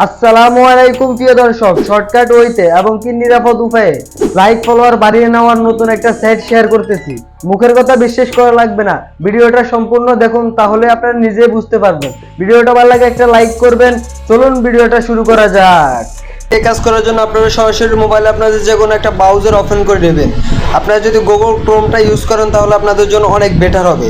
আসসালামু আলাইকুম, প্রিয় দর্শক। শর্টকাট ওইতে এবং কি নিরাপদ উপায়ে লাইক, ফলোয়ার বাড়িয়ে নেওয়ার নতুন একটা সেট শেয়ার করতেছি। মুখের কথা বিশ্বাস করা লাগবে না। ভিডিওটা সম্পূর্ণ দেখুন, তাহলে আপনারা নিজে বুঝতে পারবেন। ভিডিওটা ভালো লাগে একটা লাইক করবেন। চলুন ভিডিওটা শুরু করা যাক। এই কাজ করার জন্য আপনারা সরাসরি মোবাইলে আপনাদের যে কোনো একটা ব্রাউজার ওপেন করে নেবেন। আপনারা যদি গুগল ক্রোমটা ইউজ করেন, তাহলে আপনাদের জন্য অনেক বেটার হবে।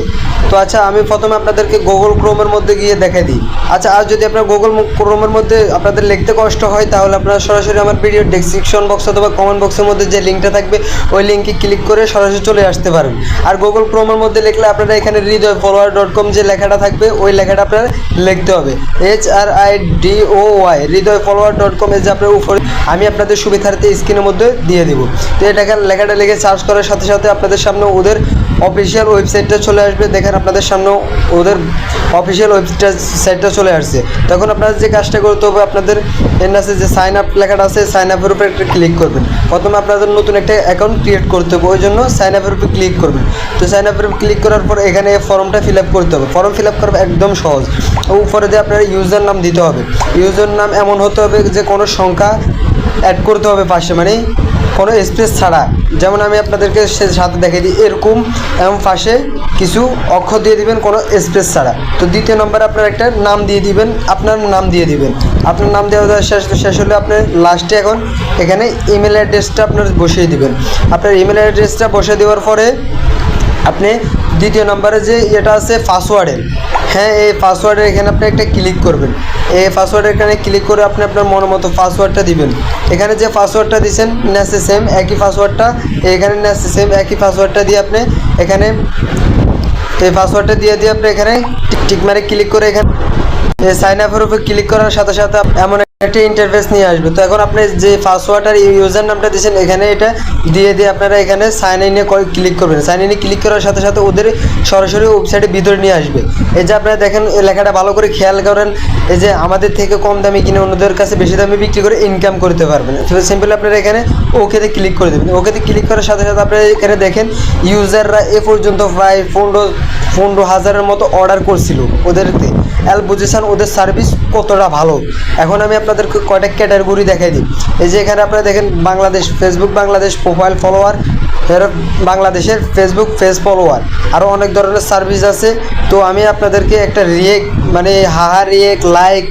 তো আচ্ছা আমি প্রথমে আপনাদেরকে গুগল ক্রোমের মধ্যে গিয়ে দেখাই দিই। আচ্ছা আর যদি আপনার গুগল ক্রোমের মধ্যে আপনাদের লিখতে কষ্ট হয়, তাহলে আপনারা সরাসরি আমার ভিডিও ডেসক্রিপশন বক্স অথবা কমেন্ট বক্সের মধ্যে যে লিঙ্কটা থাকবে, ওই লিঙ্কে ক্লিক করে সরাসরি চলে আসতে পারেন। আর গুগল ক্রোমের মধ্যে লিখলে আপনারা এখানে হৃদয় ফলোয়ার ডট কম যে লেখাটা থাকবে, ওই লেখাটা আপনারা লিখতে হবে। H R I D O Y Hridoy follower dot com যে আপনার উপরে আমি আপনাদের সুবিধার্থে স্ক্রিনের মধ্যে দিয়ে দিব। তো এটাকে লেখা লেখাটা লেগে সার্চ করার সাথে সাথে আপনাদের সামনে ওদের অফিসিয়াল ওয়েবসাইটটা চলে আসবে। দেখেন আপনাদের সামনে ওদের অফিসিয়াল ওয়েবসাইটটা সাইটটা চলে আসছে। তখন আপনাদের যে কাজটা করতে হবে, আপনাদের এর যে সাইন আপ লেখাটা আছে সাইন আপের উপরে একটা ক্লিক করবেন। প্রথমে আপনাদের নতুন একটা অ্যাকাউন্ট ক্রিয়েট করতে হবে, ওই জন্য সাইন আপের উপরে ক্লিক করবেন। তো সাইন আপের উপর ক্লিক করার পর এখানে ফর্মটা ফিল আপ করতে হবে। ফর্ম ফিল আপ করা একদম সহজ। উপরে দিয়ে আপনার ইউজার নাম দিতে হবে। ইউজার নাম এমন হতে হবে যে কোনো সংখ্যা অ্যাড করতে হবে পাশে মানে কোনো স্পেস ছাড়া। যেমন আমি আপনাদেরকে সে সাথে দেখিয়ে দিই, এরকম এবং পাশে কিছু অক্ষর দিয়ে দিবেন, কোনো স্পেস ছাড়া। তো দ্বিতীয় নম্বরে আপনার একটা নাম দিয়ে দিবেন, আপনার নাম দিয়ে দিবেন। আপনার নাম দেওয়া শেষ শেষ হলে আপনি লাস্টে এখন এখানে ইমেল অ্যাড্রেসটা আপনার বসিয়ে দিবেন। আপনার ইমেল অ্যাড্রেসটা বসিয়ে দেওয়ার পরে আপনি দ্বিতীয় নম্বরে যে এটা আছে পাসওয়ার্ডের হ্যাঁ এই পাসওয়ার্ডের এখানে আপনি একটা ক্লিক করবেন। এই পাসওয়ার্ডের এখানে ক্লিক করে আপনি আপনার মন মতো পাসওয়ার্ডটা দিবেন। এখানে যে পাসওয়ার্ডটা দিচ্ছেন নেসে সেম একই পাসওয়ার্ডটা এখানে নেসে সেম একই পাসওয়ার্ডটা দিয়ে আপনি এখানে এই পাসওয়ার্ডটা দিয়ে দিয়ে আপনি এখানে টিক টিক মারে ক্লিক করে এখানে সাইন আপের উপর ক্লিক করার সাথে সাথে এমন একটা ইন্টারফেস নিয়ে আসবে। তো এখন আপনি যে পাসওয়ার্ড আর ইউজার নামটা দিয়েছেন, এখানে এটা দিয়ে দিয়ে আপনারা এখানে সাইন ইনে ক্লিক করবেন। সাইন ইনে ক্লিক করার সাথে সাথে ওদের সরাসরি ওয়েবসাইটের ভিতরে নিয়ে আসবে। এই যে আপনারা দেখেন, এই লেখাটা ভালো করে খেয়াল করেন, এই যে আমাদের থেকে কম দামে কিনে অন্যদের কাছে বেশি দামে বিক্রি করে ইনকাম করতে পারবেন। সিম্পল আপনারা এখানে ওকেতে ক্লিক করে দেবেন। ওকেতে ক্লিক করার সাথে সাথে আপনারা এখানে দেখেন ইউজাররা এ পর্যন্ত প্রায় পনেরো পনেরো হাজারের মতো অর্ডার করছিল ওদেরতে এল বুঝেছেন ওদের সার্ভিস কতটা ভালো? এখন আমি আপনাদের কয়টা ক্যাটাগরি দেখাই দিই। এই যে এখানে আপনারা দেখেন Bangladesh Facebook Bangladesh profile follower এর বাংলাদেশের ফেসবুক ফেস ফলোয়ার আরও অনেক ধরনের সার্ভিস আছে। তো আমি আপনাদেরকে একটা রিয়েক মানে হাহা রিয়েক লাইক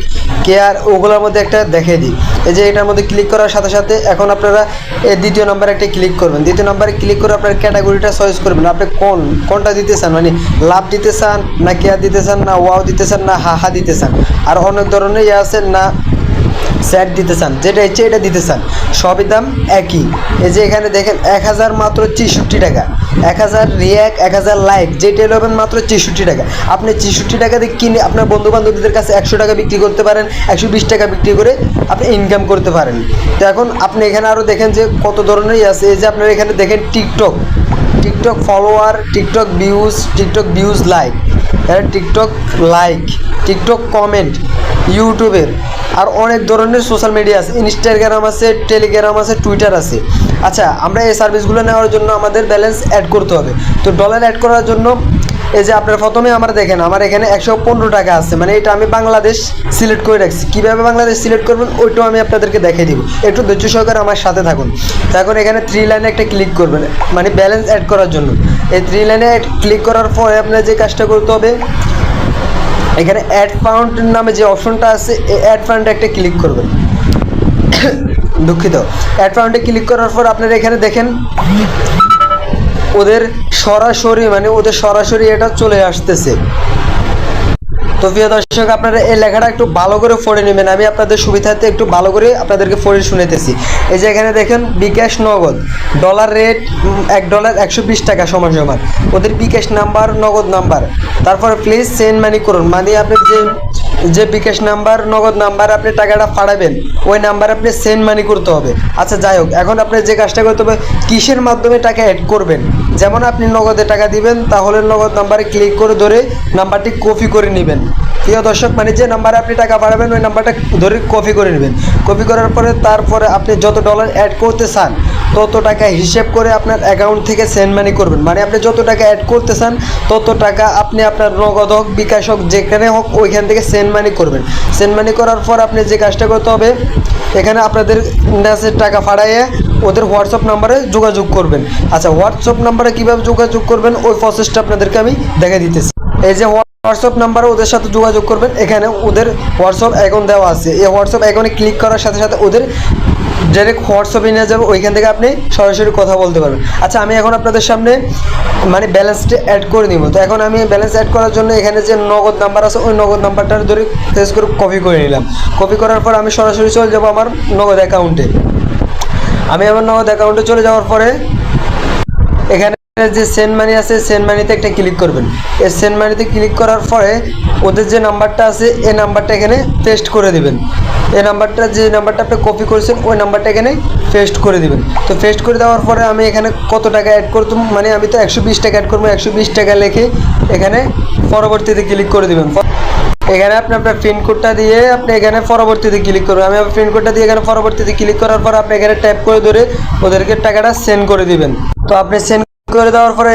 কেয়ার ওগুলোর মধ্যে একটা দেখে দিই। এই যে এটার মধ্যে ক্লিক করার সাথে সাথে এখন আপনারা এই দ্বিতীয় নম্বরে একটা ক্লিক করবেন। দ্বিতীয় নম্বরে ক্লিক করে আপনার ক্যাটাগরিটা চয়েস করবেন। আপনি কোন, কোনটা দিতে চান? মানে লাভ দিতে চান, না কেয়ার দিতে চান, না ওয়াও দিতে চান, না হাহা দিতে চান। আর অনেক ধরনের ইয়ে আছে, না স্যাট দিতে চান, যেটা ইচ্ছে এটা দিতে চান, সবই দাম একই। এই যে এখানে দেখেন, এক হাজার মাত্র ছেষট্টি টাকা, এক হাজার রিয়াক এক হাজার লাইক যেটা নেবেন মাত্র ছেষট্টি টাকা। আপনি ছেষট্টি টাকা দিয়ে কিনে আপনার বন্ধু বান্ধবীদের কাছে একশো টাকা বিক্রি করতে পারেন, একশো বিশ টাকা বিক্রি করে আপনি ইনকাম করতে পারেন। তো এখন আপনি এখানে আরও দেখেন যে কত ধরনেরই আছে। এই যে আপনারা এখানে দেখেন TikTok TikTok follower TikTok views TikTok views like এর টিকটক লাইক, টিকটক কমেন্ট, ইউটিউবের আর অনেক ধরনের সোশ্যাল মিডিয়া আছে। ইনস্টাগ্রাম আছে, টেলিগ্রাম আছে, টুইটার আছে। আচ্ছা আমরা এই সার্ভিসগুলো নেওয়ার জন্য আমাদের ব্যালেন্স অ্যাড করতে হবে। তো ডলার অ্যাড করার জন্য এই যে আপনার প্রথমে আমার দেখেন, আমার এখানে একশো পনেরো টাকা আছে। মানে এটা আমি বাংলাদেশ সিলেক্ট করে রাখছি। কীভাবে বাংলাদেশ সিলেক্ট করবেন, ওইটাও আমি আপনাদেরকে দেখিয়ে দিব। একটু ধৈর্য সহকারে আমার সাথে থাকুন। এখন এখানে থ্রি লাইনে একটা ক্লিক করবেন মানে ব্যালেন্স অ্যাড করার জন্য। এই থ্রি লাইনে ক্লিক করার পরে আপনার যে কাজটা করতে হবে, এখানে অ্যাড ফাউন্ড নামে যে অপশনটা আছে, এই অ্যাড ফাউন্ডে একটা ক্লিক করবেন। দুঃখিত। অ্যাড ফাউন্ডে ক্লিক করার পর আপনারা এখানে দেখেন ওদের সরাসরি মানে ওদের সরাসরি এটা চলে আসতেছে। তো প্রিয় দর্শক, আপনারা এই লেখাটা একটু ভালো করে পড়ে নেবেন। আমি আপনাদের সুবিধার্থে একটু ভালো করে আপনাদেরকে পড়ে শুনেতেছি এই যে এখানে দেখেন, বিকাশ নগদ। ডলার রেট এক ডলার একশো বিশ টাকা সমান সমান। ওদের বিকাশ নাম্বার, নগদ নাম্বার। তারপরে প্লিজ সেন্ড মানি করুন। মানে আপনি যে যে বিকাশ নাম্বার, নগদ নাম্বার আপনি টাকাটা পাঠাবেন ওই নাম্বার আপনি সেন্ড মানি করতে হবে। আচ্ছা যাই হোক, এখন আপনি যে কাজটা করতে হবে, কিসের মাধ্যমে টাকা অ্যাড করবেন? যেমন আপনি নগদে টাকা দিবেন, তাহলে নগদ নাম্বারে ক্লিক করে ধরে নাম্বারটি কপি করে নেবেন। প্রিয় দর্শক মানে যে নাম্বারে আপনি টাকা পাঠাবেন ওই নাম্বারটা ধরে কপি করে নেবেন। কপি করার পরে, তারপরে আপনি যত ডলার অ্যাড করতে চান তত টাকা হিসেব করে আপনার অ্যাকাউন্ট থেকে সেন্ড মানি করবেন। মানে আপনি যত টাকা অ্যাড করতে চান তত টাকা আপনি আপনার নগদ হোক, বিকাশ হোক, যেখানে হোক, ওইখান থেকে সেন্ড মানি করবেন। সেন্ড মানি করার পর আপনি যে কাজটা করতে হবে, এখানে আপনাদের কাছে টাকা ফাড়াইয়ে ওদের হোয়াটসঅ্যাপ নাম্বারে যোগাযোগ করবেন। আচ্ছা হোয়াটসঅ্যাপ নাম্বারে কীভাবে যোগাযোগ করবেন, ওই প্রসেসটা আপনাদেরকে আমি দেখে দিতেছি। এই যে হোয়াটসঅ্যাপ নাম্বারে ওদের সাথে যোগাযোগ করবেন, এখানে ওদের হোয়াটসঅ্যাপ অ্যাকাউন্ট দেওয়া আছে। এই হোয়াটসঅ্যাপ অ্যাকাউন্টে ক্লিক করার সাথে সাথে ওদের ডাইরেক্ট হোয়াটসঅ্যাপে নিয়ে যাব, ওইখান থেকে আপনি সরাসরি কথা বলতে পারবেন। আচ্ছা আমি এখন আপনাদের সামনে মানে ব্যালেন্সটি অ্যাড করে নিব। তো এখন আমি ব্যালেন্স অ্যাড করার জন্য এখানে যে নগদ নাম্বার আছে, ওই নগদ নাম্বারটা ধরে ফেস করে কপি করে নিলাম। কপি করার পর আমি সরাসরি চলে যাব আমার নগদ অ্যাকাউন্টে আমি আমার নগদ অ্যাকাউন্টে চলে যাওয়ার পরে এখানে যে সেন্ড মানি আছে সেন্ড মানিতে একটা ক্লিক করবেন। এই সেন্ড মানিতে ক্লিক করার পরে ওদের যে নাম্বারটা আছে, এই নাম্বারটা এখানে পেস্ট করে দিবেন। এই নাম্বারটা, যে নাম্বারটা আপনি কপি করেছেন, ওই নাম্বারটা এখানে পেস্ট করে দিবেন। তো পেস্ট করে দেওয়ার পরে আমি এখানে কত টাকা অ্যাড করতাম মানে আমি তো একশো বিশ টাকা অ্যাড করব, একশো বিশ টাকা লিখে এখানে পরবর্তীতে ক্লিক করে দিবেন। এখানে আপনি আপনার পিনকোডটা দিয়ে আপনি এখানে পরবর্তীতে ক্লিক করবেন। আমি আমার পিনকোডটা দিয়ে এখানে পরবর্তীতে ক্লিক করার পর আপনি এখানে ট্যাপ করে ধরে ওদেরকে টাকাটা সেন্ড করে দিবেন। তো আপনি সেন্ড করে দেওয়ার পরে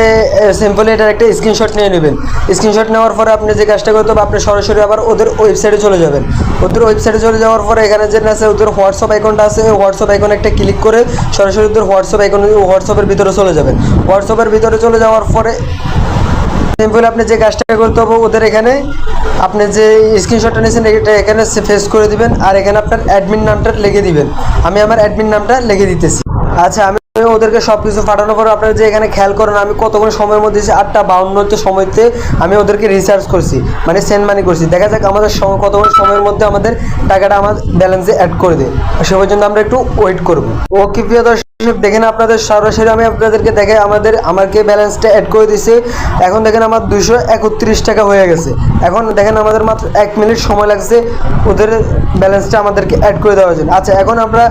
সিম্পলি এটার একটা স্ক্রিনশট নিয়ে নেবেন। স্ক্রিনশট নেওয়ার পরে আপনি যে কাজটা করতে হবে, আপনি সরাসরি আবার ওদের ওয়েবসাইটে চলে যাবেন। ওদের ওয়েবসাইটে চলে যাওয়ার পরে এখানে যে আছে, ওদের হোয়াটসঅ্যাপ অ্যাকাউন্ট আছে হোয়াটসঅ্যাপ অ্যাকাউন্ট একটা ক্লিক করে সরাসরি ওদের হোয়াটসঅ্যাপ অ্যাকাউন্ট হোয়াটসঅ্যাপের ভিতরে চলে যাবেন। হোয়াটসঅ্যাপের ভিতরে চলে যাওয়ার পরে সিম্পল আপনি যে কাজটা করতে হবে, ওদের এখানে আপনি যে স্ক্রিনশটটা নিয়েছেন, এটা এখানে ফেস করে দিবেন, আর এখানে আপনার অ্যাডমিন নামটা লিখে দিবেন। আমি আমার অ্যাডমিন নামটা লিখে দিতেছি। আচ্ছা আমি ওদেরকে সব কিছু পাঠানোর পর আপনারা যে এখানে খেয়াল করেন, আমি কতক্ষণ সময়ের মধ্যে আটটা বাউন্নতে সময়তে আমি ওদেরকে রিচার্জ করছি মানে সেন্ড মানি করছি। দেখা যাক আমাদের কতক্ষণ সময়ের মধ্যে আমাদের টাকাটা আমার ব্যালেন্সে অ্যাড করে দেয়। সে পর্যন্ত আমরা একটু ওয়েট করব। ওকে প্রিয় দর্শক দেখেন আপনাদের সরাসরি আমি আপনাদেরকে দেখে আমাদের, আমাকে ব্যালেন্সটা অ্যাড করে দিছে। এখন দেখেন আমার দুশো একত্রিশ টাকা হয়ে গেছে। এখন দেখেন আমাদের মাত্র এক মিনিট সময় লাগছে ওদের ব্যালেন্সটা আমাদেরকে অ্যাড করে দেওয়ার জন্য। আচ্ছা এখন আমরা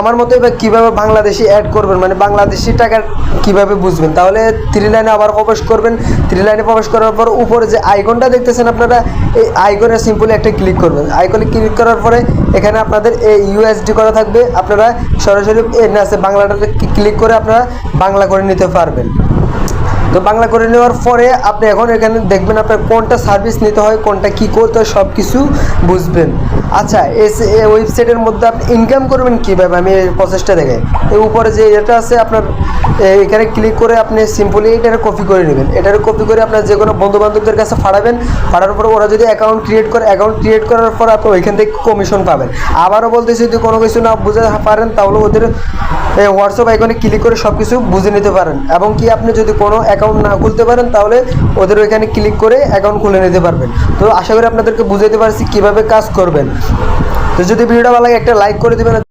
আমার মতো এবার কীভাবে বাংলাদেশি অ্যাড করবেন? মানে বাংলাদেশি টাকা কীভাবে বুঝবেন? তাহলে থ্রি লাইনে আবার প্রবেশ করবেন। থ্রি লাইনে প্রবেশ করার পর উপরে যে আইকনটা দেখতেছেন আপনারা, এই আইকনে সিম্পলি একটা ক্লিক করবেন। আইকনে ক্লিক করার পরে এখানে আপনাদের এই ইউএসডি করা থাকবে। আপনারা সরাসরি এখানে আছে বাংলাটাতে ক্লিক করে আপনারা বাংলা করে নিতে পারবেন। তো বাংলা করে নেওয়ার পরে আপনি এখন এখানে দেখবেন আপনার কোনটা সার্ভিস নিতে হয়, কোনটা কি করতে হয় সব কিছু বুঝবেন। আচ্ছা এস- এই ওয়েবসাইটের মধ্যে আপনি ইনকাম করবেন কীভাবে? আমি এই প্রসেসটা দেখে। এই উপরে যে এটা আছে, আপনার এখানে ক্লিক করে আপনি সিম্পলি এটার কপি করে নেবেন। এটার কপি করে আপনার যে কোনো বন্ধু বান্ধবদের কাছে ফাড়াবেন। ফাড়ানোর পর ওরা যদি অ্যাকাউন্ট ক্রিয়েট করে অ্যাকাউন্ট ক্রিয়েট করার পর আপনি ওইখান থেকে কমিশন পাবেন। আবারও বলতেছি, যদি কোনো কিছু না বুঝে পারেন, তাহলে ওদের হোয়াটসঅ্যাপ আইকনে ক্লিক করে সব কিছু বুঝে নিতে পারেন। এবং কি আপনি যদি কোনো অ্যাকাউন্ট না খুলতে পারেন, তাহলে ওদের ওইখানে ক্লিক করে অ্যাকাউন্ট খুলে নিতে পারবেন। তো আশা করি আপনাদেরকে বুঝাইতে পারছি কীভাবে কাজ করবেন। তো যদি ভিডিওটা ভালো লাগে একটা লাইক করে দেবেন।